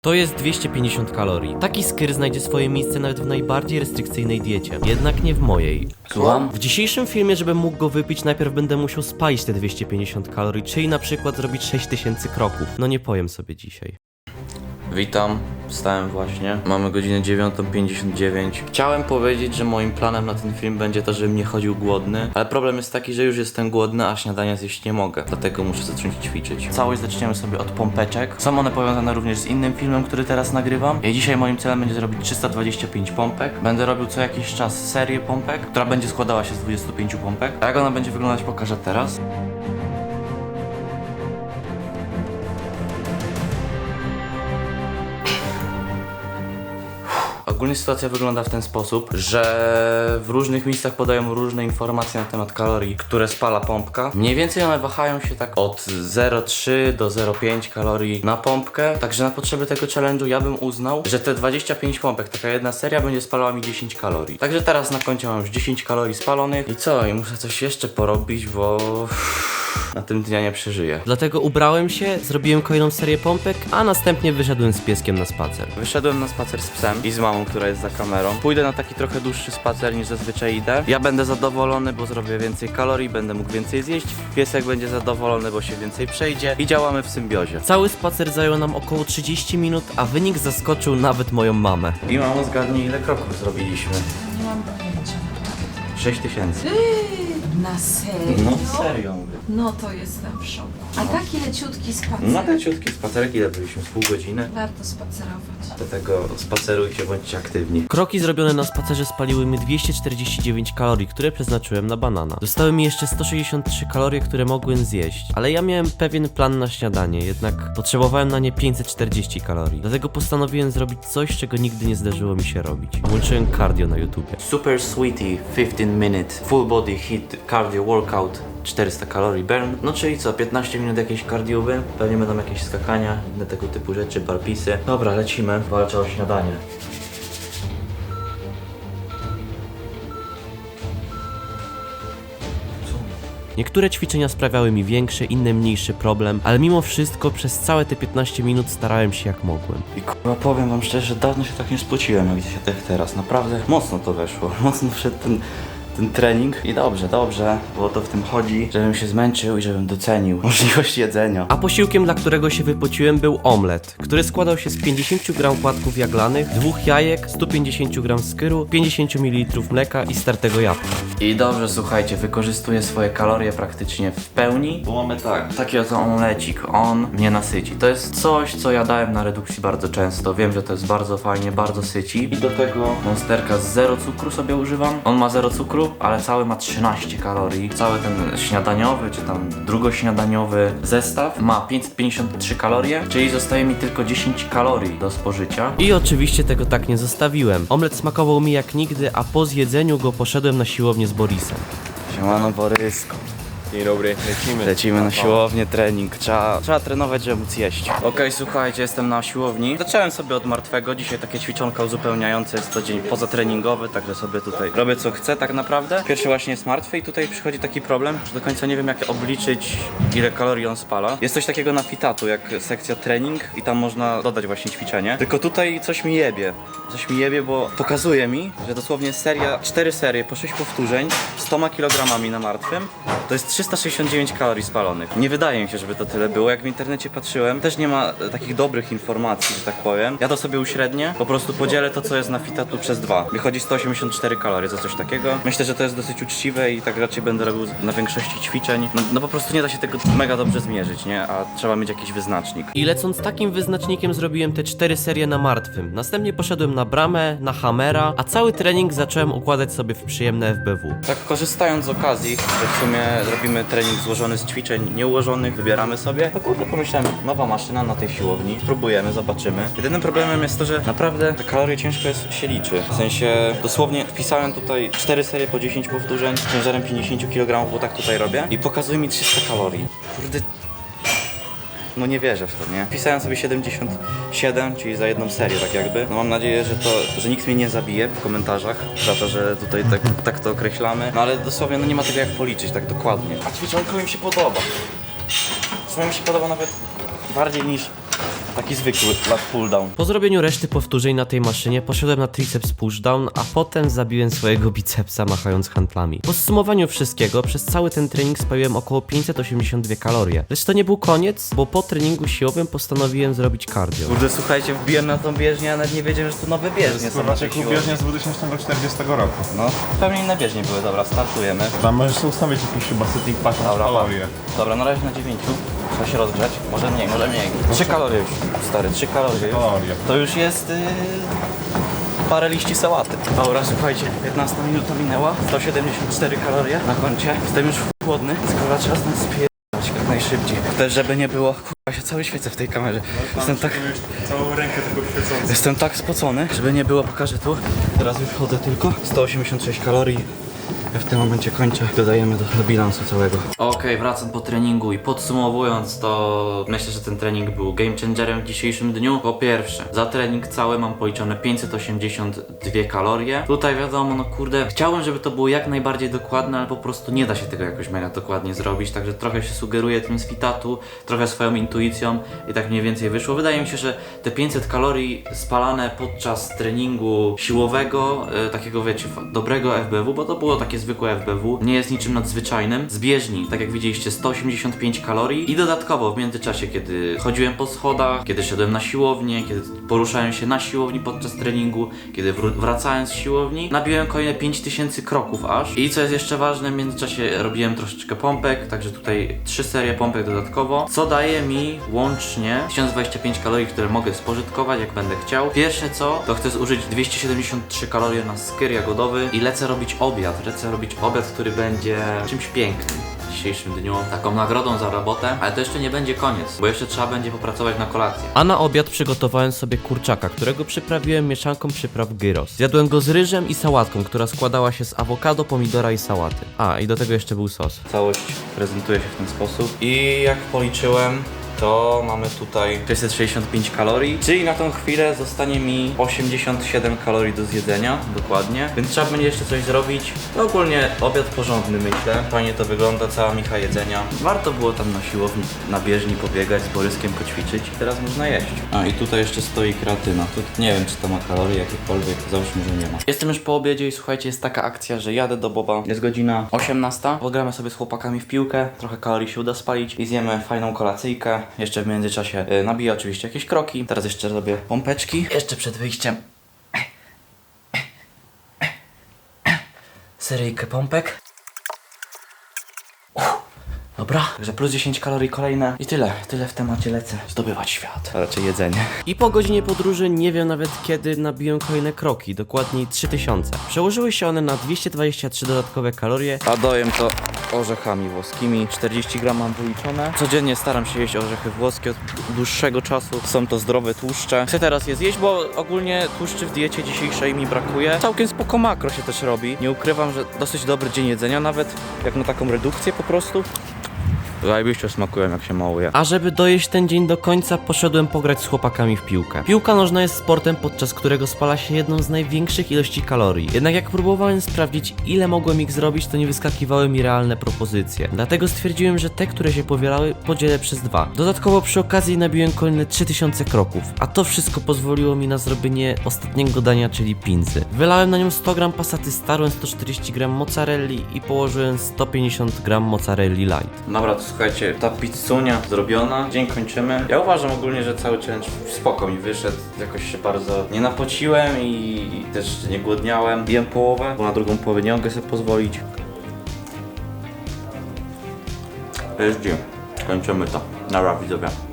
To jest 250 kalorii. Taki skyr znajdzie swoje miejsce nawet w najbardziej restrykcyjnej diecie. Jednak nie w mojej. Słucham? W dzisiejszym filmie, żebym mógł go wypić, najpierw będę musiał spalić te 250 kalorii, czyli na przykład zrobić 6000 kroków. No nie pojem sobie dzisiaj. Witam, wstałem właśnie. Mamy godzinę 9.59. Chciałem powiedzieć, że moim planem na ten film będzie to, żebym nie chodził głodny, ale problem jest taki, że już jestem głodny, a śniadania zjeść nie mogę. Dlatego muszę zacząć ćwiczyć. Całość zaczniemy sobie od pompeczek. Są one powiązane również z innym filmem, który teraz nagrywam. I dzisiaj moim celem będzie zrobić 325 pompek. Będę robił co jakiś czas serię pompek, która będzie składała się z 25 pompek. A jak ona będzie wyglądać, pokażę teraz. Ogólnie sytuacja wygląda w ten sposób, że w różnych miejscach podają różne informacje na temat kalorii, które spala pompka. Mniej więcej one wahają się tak od 0,3 do 0,5 kalorii na pompkę. Także na potrzeby tego challenge'u ja bym uznał, że te 25 pompek, taka jedna seria będzie spalała mi 10 kalorii. Także teraz na koncie mam już 10 kalorii spalonych. I co? I muszę coś jeszcze porobić, bo na tym dnia nie przeżyję. Dlatego ubrałem się, zrobiłem kolejną serię pompek, a następnie wyszedłem z pieskiem na spacer. Wyszedłem na spacer z psem i z mamą, która jest za kamerą. Pójdę na taki trochę dłuższy spacer niż zazwyczaj idę. Ja będę zadowolony, bo zrobię więcej kalorii, będę mógł więcej zjeść. Piesek będzie zadowolony, bo się więcej przejdzie i działamy w symbiozie. Cały spacer zajął nam około 30 minut, a wynik zaskoczył nawet moją mamę. I mamo zgadnij ile kroków zrobiliśmy. Nie mam pojęcia. 6 tysięcy. Na serio? No serio mówię. No to jestem w szoku. A taki leciutki spacer. Na leciutki spacerek ile byliśmy? Z pół godziny? Warto spacerować. Dlatego spacerujcie, bądźcie aktywni. Kroki zrobione na spacerze spaliły mi 249 kalorii, które przeznaczyłem na banana. Zostały mi jeszcze 163 kalorie, które mogłem zjeść, ale ja miałem pewien plan na śniadanie, jednak potrzebowałem na nie 540 kalorii. Dlatego postanowiłem zrobić coś, czego nigdy nie zdarzyło mi się robić. Włączyłem cardio na YouTubie. Super Sweetie 15 minute full body hit cardio workout 400 kalorii burn. No czyli co, 15 minut jakiejś kardiowy, pewnie będą jakieś skakania, inne tego typu rzeczy, barpisy. Dobra, lecimy, walczę o śniadanie. Niektóre ćwiczenia sprawiały mi większy, inne mniejszy problem, ale mimo wszystko przez całe te 15 minut starałem się jak mogłem. I kurwa powiem wam szczerze, dawno się tak nie spociłem, jak tak teraz. Naprawdę mocno to weszło, mocno wszedł ten, ten trening i dobrze, dobrze, bo o to w tym chodzi, żebym się zmęczył i żebym docenił możliwość jedzenia. A posiłkiem, dla którego się wypociłem, był omlet, który składał się z 50 g płatków jaglanych, dwóch jajek, 150 g skyru, 50 ml mleka i startego jabłka. I dobrze, słuchajcie, wykorzystuję swoje kalorie praktycznie w pełni, bo mamy tak, taki oto omlecik, on mnie nasyci. To jest coś, co ja dałem na redukcji bardzo często, wiem, że to jest bardzo fajnie, bardzo syci. I do tego monsterka z zero cukru sobie używam. On ma zero cukru, ale cały ma 13 kalorii. Cały ten śniadaniowy, czy tam drugośniadaniowy zestaw ma 553 kalorie, czyli zostaje mi tylko 10 kalorii do spożycia. I oczywiście tego tak nie zostawiłem. Omlet smakował mi jak nigdy, a po zjedzeniu go poszedłem na siłownię z Borisem. Siemano Borysko. Dzień dobry, lecimy. Lecimy na siłownię, trening. Trzeba, trzeba trenować, żeby móc jeść. Okej, słuchajcie, jestem na siłowni. Zacząłem sobie od martwego. Dzisiaj takie ćwiczonka uzupełniające. Jest to dzień pozatreningowy, także sobie tutaj robię co chcę tak naprawdę. Pierwszy właśnie jest martwy i tutaj przychodzi taki problem, że do końca nie wiem jak obliczyć ile kalorii on spala. Jest coś takiego na fitatu, jak sekcja trening i tam można dodać właśnie ćwiczenie. Tylko tutaj coś mi jebie. Coś mi jebie, bo pokazuje mi, że dosłownie seria, cztery serie po 6 powtórzeń 100 kg na martwym to jest 369 kalorii spalonych. Nie wydaje mi się, żeby to tyle było. Jak w internecie patrzyłem, też nie ma e, takich dobrych informacji, że tak powiem. Ja to sobie uśrednię, po prostu podzielę to, co jest na fitatu przez dwa. Wychodzi 184 kalorie za coś takiego. Myślę, że to jest dosyć uczciwe i tak raczej będę robił na większości ćwiczeń. No, no po prostu nie da się tego mega dobrze zmierzyć, nie? A trzeba mieć jakiś wyznacznik. I lecąc takim wyznacznikiem zrobiłem te cztery serie na martwym. Następnie poszedłem na bramę, na hamera, a cały trening zacząłem układać sobie w przyjemne FBW. Tak korzystając z okazji, że w sumie robimy trening złożony z ćwiczeń nieułożonych, wybieramy sobie, to kurde pomyślałem, nowa maszyna na tej siłowni, spróbujemy, zobaczymy. Jedynym problemem jest to, że naprawdę te kalorie ciężko jest, się liczy. W sensie dosłownie wpisałem tutaj 4 serie po 10 powtórzeń z ciężarem 50 kg, bo tak tutaj robię i pokazuje mi 300 kalorii. Kurde, no nie wierzę w to, nie? Pisałem sobie 77, czyli za jedną serię tak jakby. No mam nadzieję, że to, że nikt mnie nie zabije w komentarzach za to, że tutaj tak, tak to określamy. No ale dosłownie no nie ma tego jak policzyć tak dokładnie. A ćwiczonko mi się podoba. W mi się podoba nawet bardziej niż taki zwykły lat pull down. Po zrobieniu reszty powtórzeń na tej maszynie poszedłem na triceps pushdown, a potem zabiłem swojego bicepsa machając handlami. Po zsumowaniu wszystkiego, przez cały ten trening spaliłem około 582 kalorie. Lecz to nie był koniec, bo po treningu siłowym postanowiłem zrobić cardio. Kurde, słuchajcie, wbiłem na tą bieżnię, a nawet nie wiedziałem, że tu nowe bieżnie są na tej siłowni. bieżnia z 2040 roku. No, pewnie inne bieżnie były, dobra, startujemy. Tam możesz sobie ustawić jakiś chyba setting patrz na Dobra, kalorie. Dobra, na razie na 9. Trzeba się rozgrzać. Może mniej, może mniej. 3 kalorie już, stary, 3 kalorie. Kalorie. To już jest yy, parę liści sałaty. Dobra, słuchajcie, 15 minuta minęła, 174 kalorie na koncie. Jestem już głodny, skoro czas nas spierdać jak najszybciej. Też żeby nie było, kurwa się cały świecę w tej kamerze. Jestem tak, Całą rękę tylko świecącą. jestem tak spocony, żeby nie było, pokażę tu. Teraz już chodzę tylko. 186 kalorii. Ja w tym momencie kończę. Dodajemy do, do bilansu całego. Okej, wracam po treningu i podsumowując to myślę, że ten trening był game changerem w dzisiejszym dniu. Po pierwsze, za trening cały mam policzone 582 kalorie. Tutaj wiadomo, no kurde, chciałem, żeby to było jak najbardziej dokładne, ale po prostu nie da się tego jakoś mega dokładnie zrobić, także trochę się sugeruję tym z fitatu, trochę swoją intuicją i tak mniej więcej wyszło. Wydaje mi się, że te 500 kalorii spalane podczas treningu siłowego, e, takiego wiecie, dobrego FBW, bo to było takie zwykłe FBW, nie jest niczym nadzwyczajnym. Z bieżni, tak jak widzieliście, 185 kalorii i dodatkowo w międzyczasie, kiedy chodziłem po schodach, kiedy szedłem na siłownię, kiedy poruszałem się na siłowni podczas treningu, kiedy wracałem z siłowni, nabiłem kolejne 5000 kroków aż. I co jest jeszcze ważne, w międzyczasie robiłem troszeczkę pompek, także tutaj trzy serie pompek dodatkowo, co daje mi łącznie 1025 kalorii, które mogę spożytkować, jak będę chciał. Pierwsze co, to chcę zużyć 273 kalorie na skyr jagodowy i lecę robić obiad. Lecę robić obiad, który będzie czymś pięknym w dzisiejszym dniu, taką nagrodą za robotę, ale to jeszcze nie będzie koniec, bo jeszcze trzeba będzie popracować na kolację. A na obiad przygotowałem sobie kurczaka, którego przyprawiłem mieszanką przypraw gyros. Zjadłem go z ryżem i sałatką, która składała się z awokado, pomidora i sałaty. A, i do tego jeszcze był sos. Całość prezentuje się w ten sposób. I jak policzyłem, to mamy tutaj 665 kalorii, czyli na tą chwilę zostanie mi 87 kalorii do zjedzenia, dokładnie. Więc trzeba będzie jeszcze coś zrobić. No ogólnie obiad porządny myślę. Fajnie to wygląda, cała micha jedzenia. Warto było tam na siłowni, na bieżni pobiegać, z Boryskiem poćwiczyć. Teraz można jeść. A i tutaj jeszcze stoi kreatyna. Tu nie wiem, czy to ma kalorie jakiekolwiek, załóżmy, że nie ma. Jestem już po obiedzie i słuchajcie, jest taka akcja, że jadę do Boba. Jest godzina 18. Pogramy sobie z chłopakami w piłkę, trochę kalorii się uda spalić i zjemy fajną kolacyjkę. Jeszcze w międzyczasie y, nabiję oczywiście jakieś kroki. Teraz jeszcze robię pompeczki. Jeszcze przed wyjściem seryjkę pompek. Dobra, także plus 10 kalorii kolejne i tyle, tyle w temacie lecę. Zdobywać świat, a raczej jedzenie. I po godzinie podróży nie wiem nawet kiedy nabiłem kolejne kroki, dokładniej 3000. Przełożyły się one na 223 dodatkowe kalorie, A dojem to orzechami włoskimi. 40 gram mam wyliczone. Codziennie staram się jeść orzechy włoskie od dłuższego czasu. Są to zdrowe tłuszcze. Chcę teraz je zjeść, bo ogólnie tłuszczy w diecie dzisiejszej mi brakuje. Całkiem spoko makro się też robi. Nie ukrywam, że dosyć dobry dzień jedzenia, nawet jak na taką redukcję po prostu. Zajebiście smakują jak się mało je. A żeby dojeść ten dzień do końca, poszedłem pograć z chłopakami w piłkę. Piłka nożna jest sportem, podczas którego spala się jedną z największych ilości kalorii. Jednak jak próbowałem sprawdzić, ile mogłem ich zrobić, to nie wyskakiwały mi realne propozycje. Dlatego stwierdziłem, że te, które się powielały, podzielę przez dwa. Dodatkowo przy okazji nabiłem kolejne 3000 kroków, a to wszystko pozwoliło mi na zrobienie ostatniego dania, czyli pinzy. Wylałem na nią 100 gram pasaty, starłem 140 gram mozzarelli i położyłem 150 gram mozzarelli light. Dobra, to słuchajcie, ta pizzunia zrobiona, dzień kończymy. Ja uważam ogólnie, że cały challenge spoko mi wyszedł, jakoś się bardzo nie napociłem i też nie głodniałem. Jem połowę, bo na drugą połowę nie mogę sobie pozwolić. Jest dzień, kończymy to. Na widzowie.